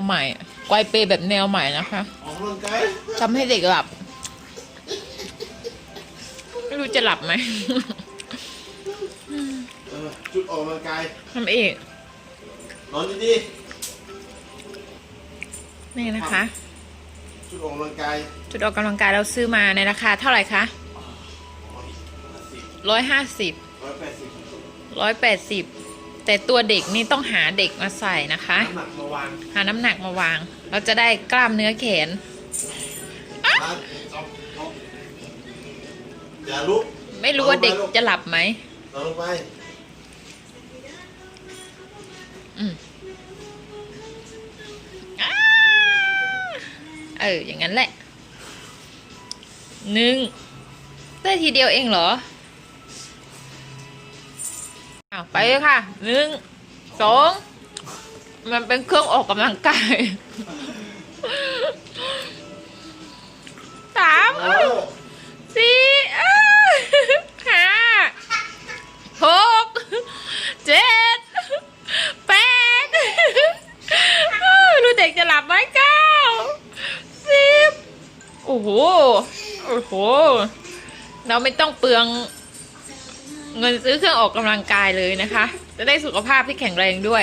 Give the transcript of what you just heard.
วใหม่ไกวเปย์แบบแนวใหม่นะคะออกกำลังกายทำให้เด็กหลับ ไม่รู้จะหลับไหมเออจุดออกกำลังกายทำเองนอนดีนี่นะคะๆจุดออกกำลังกาย จุดออกกำลังกายเราซื้อมาในราคาเท่าไหร่คะสิบร้อยห้าสิบร้อยแปดสิบร้อย แปดสิบแต่ตัวเด็กนี่ต้องหาเด็กมาใส่นะคะ น้ำหนักมาวางหาน้ำหนักมาวาง เราจะได้กล้ามเนื้อแขนร้านเอาเอาอย่าลุกไม่รู้ว่าเด็กจะหลับไหม นอนลงไปอืมอ้าเออ อย่างนั้นแหละหนึ่งได้ทีเดียวเองเหรอ อ้าวไปเลยค่ะหนึ่งสองมันเป็นเครื่องออกกำลังกายสามเอาสี่เอ้ยห้าหกเจ็ดแปดเอ้ยรู้เด็กจะหลับไหมเก้าสิบโอ้โห โอ้โห เราไม่ต้องเปลือง เงินซื้อเครื่องออกกำลังกายเลยนะคะ จะได้สุขภาพที่แข็งแรงด้วย